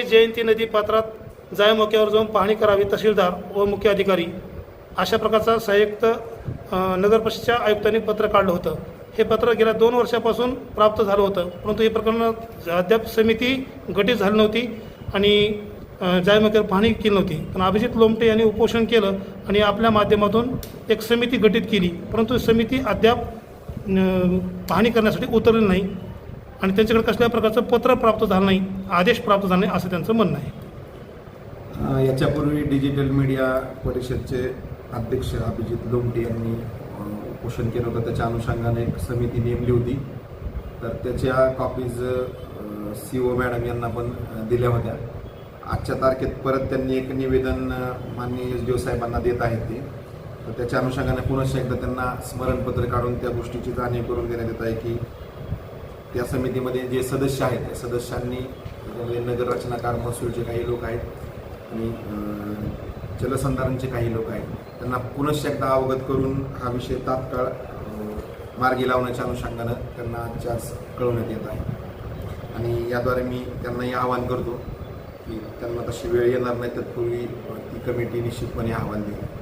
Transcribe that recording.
जयंती नदी पात्रात जाय मोक्यावर जाऊन पाहणी करावी तहसीलदार व मुख्य अधिकारी अशा प्रकारचा संयुक्त अ, आयुक्तांनी पत्र काढलं होतं. हे पत्र गेल्या दोन वर्षापासून प्राप्त झालं होतं परंतु हे प्रकरण अद्याप समिती गठीत झाली नव्हती आणि अ, पाहणी केली नव्हती. पण अभिजित लोमटे यांनी उपोषण केलं आणि आपल्या माध्यमातून एक समिती गठीत केली परंतु समिती अद्याप पाहणी करण्यासाठी उतरली नाही. आणि त्यांच्याकडे कसल्या प्रकारचं पत्र प्राप्त झालं नाही आदेश प्राप्त झाला नाही असं त्यांचं म्हणणं आहे. याच्यापूर्वी डिजिटल मीडिया परिषदचे अध्यक्ष अभिजित लोमटे यांनी उपोषण केलं होतं. त्याच्या अनुषंगाने एक समिती नेमली होती. तर त्याच्या कॉपीज सी ओ मॅडम यांना पण दिल्या होत्या. आजच्या तारखेत परत त्यांनी एक निवेदन माननीय एस डी ओ साहेबांना देत आहेत ते. तर त्याच्या अनुषंगाने पुनश्च एकदा त्यांना स्मरणपत्र काढून त्या गोष्टीची जाणीव करून देण्यात येत आहे की त्या समितीमध्ये जे सदस्य आहेत त्या सदस्यांनी त्याच्यामध्ये नगर रचनाकार महसूलचे काही लोक आहेत आणि जलसंधारणचे काही लोक आहेत. त्यांना पुनश्च एकदा अवगत करून हा विषय तात्काळ मार्गी लावण्याच्या अनुषंगानं त्यांना आजच्या कळवण्यात येत आहे. आणि याद्वारे मी त्यांनाही आवाहन करतो की त्यांना तशी वेळ येणार नाही तत्पूर्वी ती कमिटी निश्चितपणे आव्हान देईल.